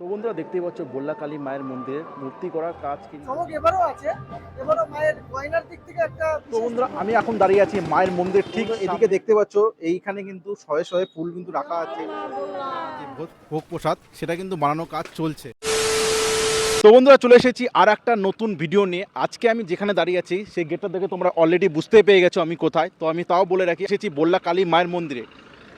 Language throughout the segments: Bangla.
তো বন্ধুরা দেখতেই পাচ্ছ বল্লা কালী মায়ের মন্দিরে মূর্তি করার কাজ কিন্তু চমক এবারও আছে। এবারও মায়ের গয়নার দিক থেকে একটা তো বন্ধুরা আমি এখন দাঁড়িয়ে আছি মায়ের মন্দির ঠিক এদিকে দেখতে পাচ্ছ এইখানে কিন্তু শয়ে শয়ে ফুল কিন্তু রাখা আছে। ভোগ- প্রসাদ সেটা কিন্তু বানানো কাজ চলছে। তো বন্ধুরা চলে এসেছি আর একটা নতুন ভিডিও নিয়ে। আজকে আমি যেখানে দাঁড়িয়ে আছি সেই গেটটা দেখে তোমরা অলরেডি বুঝতে পেরে গেছো আমি কোথায়। তো আমি তাও বলে রাখি এসেছি বল্লা কালী মায়ের মন্দিরে।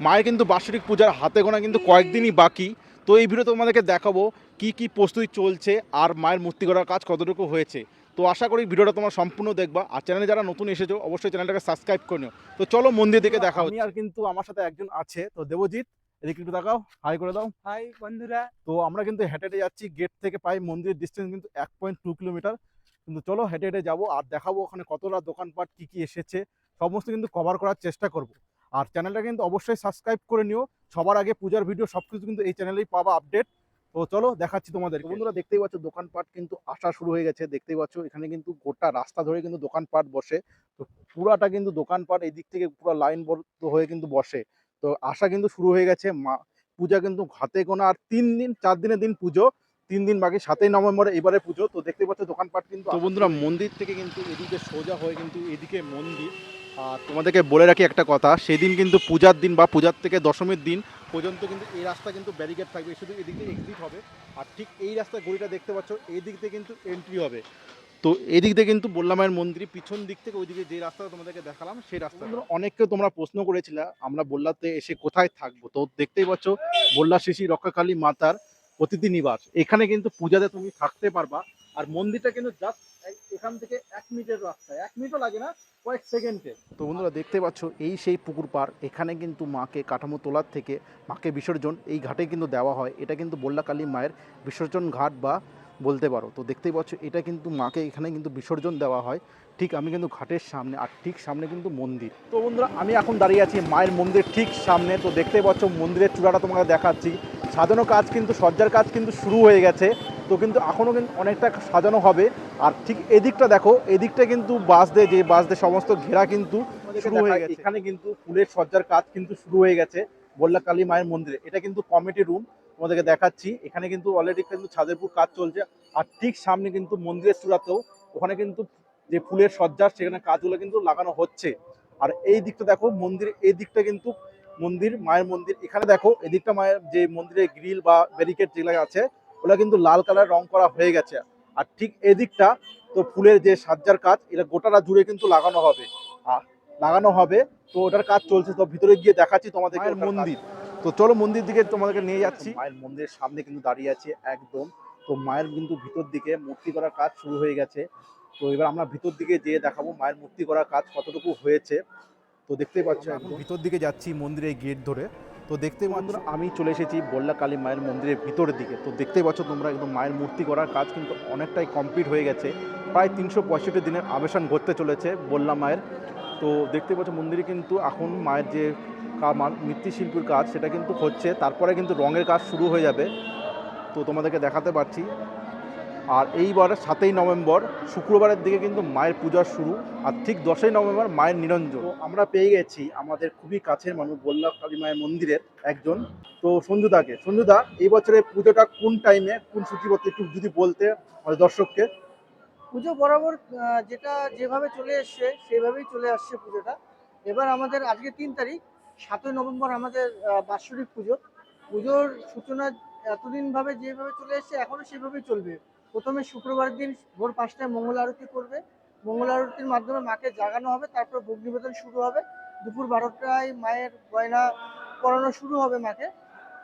মায়ের কিন্তু বাৎসরিক পূজার হাতে গোনা কিন্তু কয়েকদিনই বাকি। তো এই ভিডিও তোমাদেরকে দেখাবো কি কি প্রস্তুতি চলছে আর মায়ের মূর্তি করার কাজ কতটুকু হয়েছে। তো আশা করি ভিডিওটা তোমরা সম্পূর্ণ দেখবা। আর চ্যানেলে যারা নতুন এসেছ অবশ্যই চ্যানেলটাকে সাবস্ক্রাইব করে নিও। তো চলো মন্দির দিকে দেখা আমি আর কিন্তু আমার সাথে একজন আছে তো দেবজিৎ এদিকে একটু দেখাও হাই করে দাও। হাই বন্ধুরা। তো আমরা কিন্তু হেঁটে হেঁটে যাচ্ছি গেট থেকে প্রায় মন্দিরের ডিস্টেন্স কিন্তু এক পয়েন্ট টু কিলোমিটার কিন্তু চলো হেঁটে হেঁটে যাব আর দেখাবো ওখানে কতটা দোকানপাট কি কি এসেছে সমস্ত কিন্তু কভার করার চেষ্টা করব। আর চ্যানেলটা কিন্তু অবশ্যই সাবস্ক্রাইব করে নিও। সবার আগে পূজার ভিডিও সব কিছু কিন্তু এই চ্যানেলেই পাবা আপডেট তো চলো দেখাচ্ছি তোমাদের বন্ধুরা দেখতেই পাচ্ছ দোকানপাট কিন্তু আসা শুরু হয়ে গেছে। দেখতেই পাচ্ছ এখানে কিন্তু গোটা রাস্তা ধরে কিন্তু দোকানপাট বসে। তো পুরাটা কিন্তু দোকানপাট এই দিক থেকে পুরো লাইন হয়ে কিন্তু বসে। তো আসা কিন্তু শুরু হয়ে গেছে। মা পূজা কিন্তু হাতে গোনা আর তিন দিন চার দিনের দিন পুজো। তিন দিন বাকি সাতই নভেম্বরে এবারে পুজো। তো দেখতে পাচ্ছ দোকানপাট কিন্তু বন্ধুরা মন্দির থেকে কিন্তু এদিকে সোজা হয়ে কিন্তু এদিকে মন্দির। আর তোমাদেরকে বলে রাখি একটা কথা, সেদিন কিন্তু পূজার দিন বা পূজার থেকে দশমীর দিন পর্যন্ত কিন্তু এই রাস্তা কিন্তু ব্যারিকেড থাকবে, শুধু এদিক থেকে এক্সিট হবে। আর ঠিক এই রাস্তায় গড়িটা দেখতে পাচ্ছ এই দিক থেকে কিন্তু এন্ট্রি হবে। তো এদিক থেকে কিন্তু বললাম মায়ের মন্দির, পিছন দিক থেকে ওইদিকে যে রাস্তাটা তোমাদেরকে দেখালাম, সেই রাস্তা অনেককে তোমরা প্রশ্ন করেছিলে, আমরা বললাতে এসে কোথায় থাকব? তো দেখতেই পাচ্ছ, বল্লা শিশি রক্ষাকালী মাতার অতিথি নিবাস। এখানে কিন্তু পূজাতে তুমি থাকতে পারবা। আর মন্দিরটা কিন্তু জাস্ট এখান থেকে এক মিনিটের রাস্তা এক মিনিটও লাগে না, কয়েক সেকেন্ডে। তো বন্ধুরা, দেখতে পাচ্ছ, এই সেই পুকুর পার এখানে কিন্তু মাকে কাঠামো তোলার থেকে মাকে বিসর্জন, এই ঘাটে কিন্তু দেওয়া হয়। এটা কিন্তু বল্লা কালী মায়ের বিসর্জন ঘাট বা বলতে পারো। তো দেখতেই পাচ্ছ, এটা কিন্তু মাকে এখানে কিন্তু বিসর্জন দেওয়া হয়। ঠিক আমি কিন্তু ঘাটের সামনে, আর ঠিক সামনে কিন্তু মন্দির। তো বন্ধুরা, আমি এখন দাঁড়িয়ে আছি মায়ের মন্দির ঠিক সামনে। তো দেখতেই পাচ্ছ, মন্দিরের চূড়াটা তোমাকে দেখাচ্ছি। সাজানো কাজ কিন্তু, সজ্জার কাজ কিন্তু শুরু হয়ে গেছে। তো কিন্তু এখনও কিন্তু অনেকটা সাজানো হবে। আর ঠিক এদিকটা দেখো এদিকটা কিন্তু বাস দিয়ে যে বাস দিয়ে সমস্ত ঘেরা কিন্তু শুরু হয়ে গেছে। এখানে কিন্তু ফুলের সজ্জার কাজ কিন্তু শুরু হয়ে গেছে বল্লা কালী মায়ের মন্দিরে। এটা কিন্তু কমিটি রুম তোমাদেরকে দেখাচ্ছি। এখানে কিন্তু অলরেডি কিন্তু ছাদেরপুর কাজ চলছে। আর ঠিক সামনে কিন্তু মন্দিরের চূড়াতেও ওখানে কিন্তু যে ফুলের সজ্জার সেখানে কাজগুলো কিন্তু লাগানো হচ্ছে। আর এই দিকটা দেখো মন্দির এই দিকটা কিন্তু মন্দির মায়ের মন্দির। এখানে দেখো এদিকটা মায়ের যে মন্দিরের গ্রিল বা ব্যারিকেড যেগুলো আছে ওগুলো কিন্তু লাল কালার রং করা হয়ে গেছে। আর ঠিক এদিকটা তো ফুলের যে সাজ্জার কাজ এটা গোটাটা জুড়ে কিন্তু লাগানো হবে। আর লাগানো হবে তো ওটার কাজ চলছে। তো ভিতরে গিয়ে দেখাচ্ছি তোমাদের মন্দির। তো চলো মন্দির দিকে তোমাদেরকে নিয়ে যাচ্ছি। মায়ের মন্দিরের সামনে কিন্তু দাঁড়িয়ে আছে একদম। তো মায়ের কিন্তু ভিতর দিকে মূর্তি করার কাজ শুরু হয়ে গেছে। তো এবার আমরা ভিতর দিকে যেয়ে দেখাবো মায়ের মূর্তি করার কাজ কতটুকু হয়েছে। তো দেখতেই পাচ্ছ ভিতর দিকে যাচ্ছি মন্দিরের গেট ধরে। তো দেখতে বন্ধুরা, আমি চলে এসেছি বল্লা কালী মায়ের মন্দিরের ভিতরের দিকে। তো দেখতেই পাচ্ছ তোমরা একদম মায়ের মূর্তি করার কাজ কিন্তু অনেকটাই কমপ্লিট হয়ে গেছে। প্রায় তিনশো পঁয়ষট্টি দিনের আবেশন ঘটতে চলেছে বল্লা মায়ের। তো দেখতে পাচ্ছ মন্দিরে কিন্তু এখন মায়ের যে কা- মা- মৃৎশিল্পীর কাজ, সেটা কিন্তু হচ্ছে। তারপরে কিন্তু রঙের কাজ শুরু হয়ে যাবে। তো তোমাদেরকে দেখাতে পারছি। আর এইবার সাতই নভেম্বর শুক্রবারের দিকে কিন্তু মায়ের পূজা শুরু, আর ঠিক দশই নভেম্বর মায়ের নিরঞ্জন। আমরা পেয়ে গেছি আমাদের খুবই কাছের মানুষ বল্লা কালী মায়ের মন্দিরের একজন। তো সঞ্জুদাকে সঞ্জুদা এই বছরের পুজোটা কোন টাইমে কোন সূচিপত্র একটু যদি বলতে আমাদের দর্শককে? পুজো বরাবর যেটা যেভাবে চলে এসছে, সেভাবেই চলে আসছে পুজোটা। এবার আমাদের আজকে তিন তারিখ, সাতই নভেম্বর আমাদের বাৎসরিক পুজো। পুজোর সূচনা এতদিন ভাবে যেভাবে চলে এসছে, এখনও সেভাবেই চলবে। প্রথমে শুক্রবার দিন ভোর পাঁচটায় মঙ্গল আরতি করবে। মঙ্গল আরতির মাধ্যমে মাকে জাগানো হবে, তারপর ভোগ নিবেদন শুরু হবে। দুপুর বারোটায় মায়ের গয়না পরানো শুরু হবে মাকে।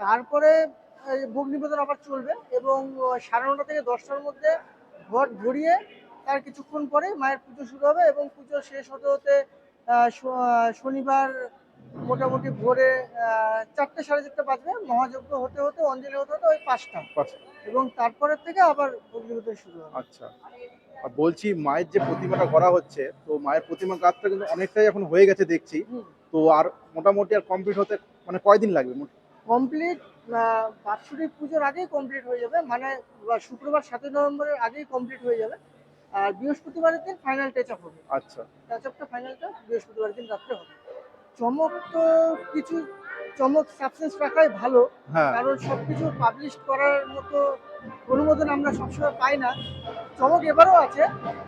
তারপরে ভোগ নিবেদন আবার চলবে এবং সাড়ে নটা থেকে দশটার মধ্যে ঘট ভরিয়ে তার কিছুক্ষণ পরে মায়ের পুজো শুরু হবে এবং পুজো শেষ হতে হতে শনিবার মোটামুটি ভোরে চারটে সাড়ে চারটে বাজবে। মহাযজ্ঞ হতে হতে অঞ্জলি হতে হতে ওই পাঁচটা। এবং তারপরের থেকে আবার অগ্নিবেদন শুরু হবে। আচ্ছা। আর বলছি মায়ের যে প্রতিমাটা করা হচ্ছে তো মায়ের প্রতিমা কাজটা কিন্তু অনেকটাই এখন হয়ে গেছে দেখছি। তো আর মোটামুটি আর কমপ্লিট হতে মানে কয়দিন লাগবে কমপ্লিট বাৎসরিক পুজোর আগেই কমপ্লিট হয়ে যাবে। মানে শুক্রবার সাতই নভেম্বরের আগেই কমপ্লিট হয়ে যাবে। আর বৃহস্পতিবারের দিন ফাইনাল টাচ আপ হবে। আচ্ছা। টাচ আপটা ফাইনালটা বৃহস্পতিবার দিন রাত্রে হবে। চমক তো কিছু চমক সাবসেন্স রাখাই ভালো হ্যাঁ। কারণ সবকিছু পাবলিশ করার মতো অনুমোদন আমরা সবসময় পাই না। চমক এবারও আছে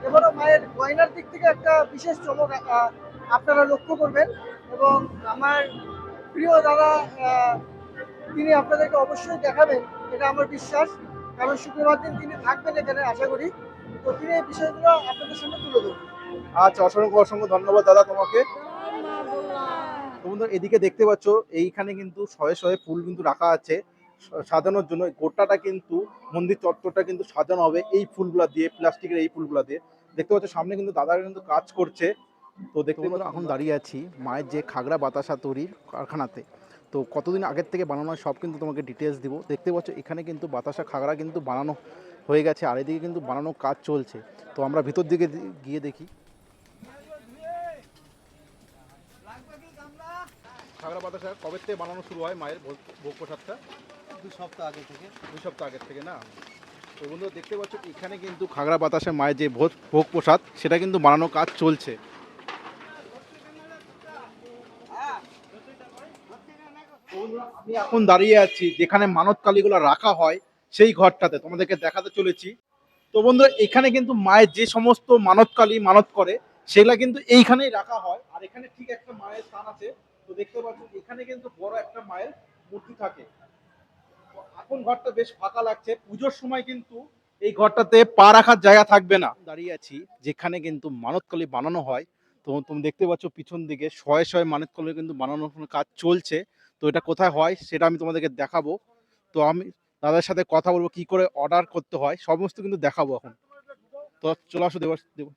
এবারও মায়ের গয়নার দিক থেকে একটা বিশেষ চমক আপনারা লক্ষ্য করবেন। এবং আমার প্রিয় দাদা তিনি আপনাদেরকে অবশ্যই দেখাবেন এটা আমার বিশ্বাস। কারণ শুক্রবার দিন তিনি থাকবেন এখানে আশা করি। তো তিনি এই বিষয়গুলো আপনাদের সামনে তুলে ধরবেন। আচ্ছা অসংখ্য অসংখ্য ধন্যবাদ দাদা তোমাকে। বন্ধুরা এদিকে দেখতে পাচ্ছ এইখানে কিন্তু শয়ে শয়ে ফুল কিন্তু রাখা আছে সাজানোর জন্য। গোটাটা কিন্তু মন্দির চত্বরটা কিন্তু সাজানো হবে এই ফুলগুলা দিয়ে প্লাস্টিকের এই ফুলগুলা দিয়ে। দেখতে পাচ্ছ সামনে কিন্তু দাদা কিন্তু কাজ করছে। তো দেখতে পাচ্ছ এখন দাঁড়িয়ে আছি মায়ের যে খাগড়া বাতাসা তৈরির কারখানাতে। তো কতদিন আগের থেকে বানানো হয় সব কিন্তু তোমাকে ডিটেলস দিব। দেখতে পাচ্ছ এখানে কিন্তু বাতাসা খাগড়া কিন্তু বানানো হয়ে গেছে আর এদিকে কিন্তু বানানো কাজ চলছে। তো আমরা ভিতর দিকে গিয়ে দেখি। খাগড়া বাতাসা কবে থেকে বানানো শুরু হয় মায়ের ভোগ প্রসাদটা? দু সপ্তাহ আগে থেকে। দুই সপ্তাহ আগের থেকে না? তো বন্ধুরা দেখতে পাচ্ছ এখানে কিন্তু খাগড়া বাতাসে মায়ের যে ভোগ ভোগ প্রসাদ সেটা কিন্তু বানানো কাজ চলছে। আমি এখন দাঁড়িয়ে আছি যেখানে মানত কালীগুলো রাখা হয় সেই ঘরটাতে। তোমাদেরকে দেখাতে চলেছি। তো বন্ধুরা এখানে কিন্তু মায়ের যে সমস্ত মানত কালী মানত করে সেগুলা কিন্তু এইখানেই রাখা হয়। আর এখানে ঠিক একটা মায়ের স্থান আছে। তো দেখতে পাচ্ছ এখানে কিন্তু বড় একটা মায়ের মূর্তি থাকে। এখন ঘরটা বেশ ফাঁকা লাগছে। পুজোর সময় কিন্তু এই ঘরটাতে পা রাখার জায়গা থাকবে না। দাঁড়িয়ে আছি, যেখানে কিন্তু মানতকলি বানানো হয়। তো তুমি দেখতে পাচ্ছ পিছন দিকে শয়ে শয়ে মানতকলি কিন্তু বানানোর কাজ চলছে। তো এটা কোথায় হয় সেটা আমি তোমাদেরকে দেখাবো। তো আমি দাদার সাথে কথা বলব, কি করে অর্ডার করতে হয়, সমস্ত কিন্তু দেখাবো এখন। তো চলে আসো, দেব দেব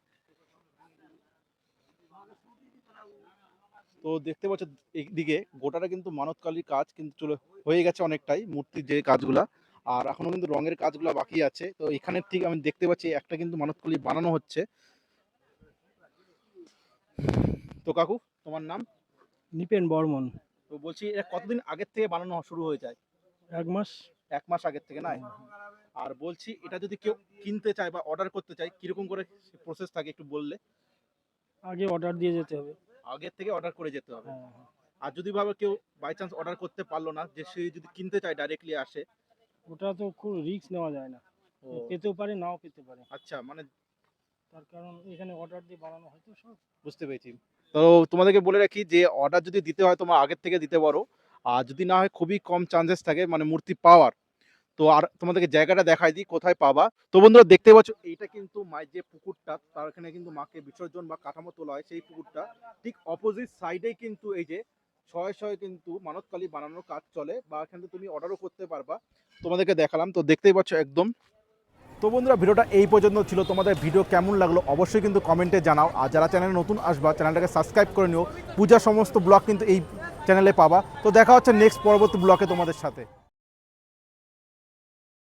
তো দেখতে পাচ্ছ এইদিকে গোটাটা কিন্তু মানতকালীর কাজ কিন্তু চলে হয়ে গেছে অনেকটাই মূর্তির যে কাজগুলা। আর এখনও কিন্তু রঙের কাজগুলো বাকি আছে। তো এখানে ঠিক আমি দেখতে পাচ্ছি একটা কিন্তু মানতকলি বানানো হচ্ছে। তো কাকু তোমার নাম? নিপেন বর্মন। তো বলছি এটা কতদিন আগের থেকে বানানো শুরু হয়ে যায়? এক মাস। এক মাস আগের থেকে নাই? আর বলছি এটা যদি কেউ কিনতে চায় বা অর্ডার করতে চায় কীরকম করে প্রসেস থাকে একটু বললে? আগে অর্ডার দিয়ে যেতে হবে। আগের থেকে অর্ডার করে যেতে হবে। হ্যাঁ, হ্যাঁ। আর যদি ভাবে কেউ বাই চান্স অর্ডার করতে পারল না যে সে যদি কিনতে চায় ডাইরেক্টলি আসে। ওটা তো খুব রিস্ক নেওয়া যায় না। পেতেও পারে নাও পেতে পারে। আচ্ছা মানে তার কারণ এখানে অর্ডার দিয়ে বানানো হয় তো সব। বুঝতে পেরেছি। তো তোমাদেরকে বলে রাখি যে অর্ডার যদি দিতে হয় তোমার আগের থেকে দিতে পারো। আর যদি না হয় খুবই কম চান্সেস থাকে মানে মূর্তি পাওয়ার। তো আর তোমাদেরকে জায়গাটা দেখাই দিই, কোথায় পাবা। তো বন্ধুরা দেখতে পাচ্ছ, এইটা কিন্তু মায়ের যে পুকুরটা, তার এখানে কিন্তু মাকে বিসর্জন বা কাঠামো তোলা হয় সেই পুকুরটা। ঠিক অপোজিট সাইডেই কিন্তু এই যে ছয় ছয় কিন্তু মানতকালী বানানোর কাজ চলে বা এখান তুমি অর্ডারও করতে পারবা। তোমাদেরকে দেখালাম, তো দেখতেই পাচ্ছ একদম। তো বন্ধুরা ভিডিওটা এই পর্যন্ত ছিল। তোমাদের ভিডিও কেমন লাগল অবশ্যই কিন্তু কমেন্টে জানাও। আর যারা চ্যানেলে নতুন আসবা, চ্যানেলটাকে সাবস্ক্রাইব করে নিও। পূজার সমস্ত ব্লগ কিন্তু এই চ্যানেলে পাবা। তো দেখা হচ্ছে নেক্সট পরবর্তী ব্লগে তোমাদের সাথে।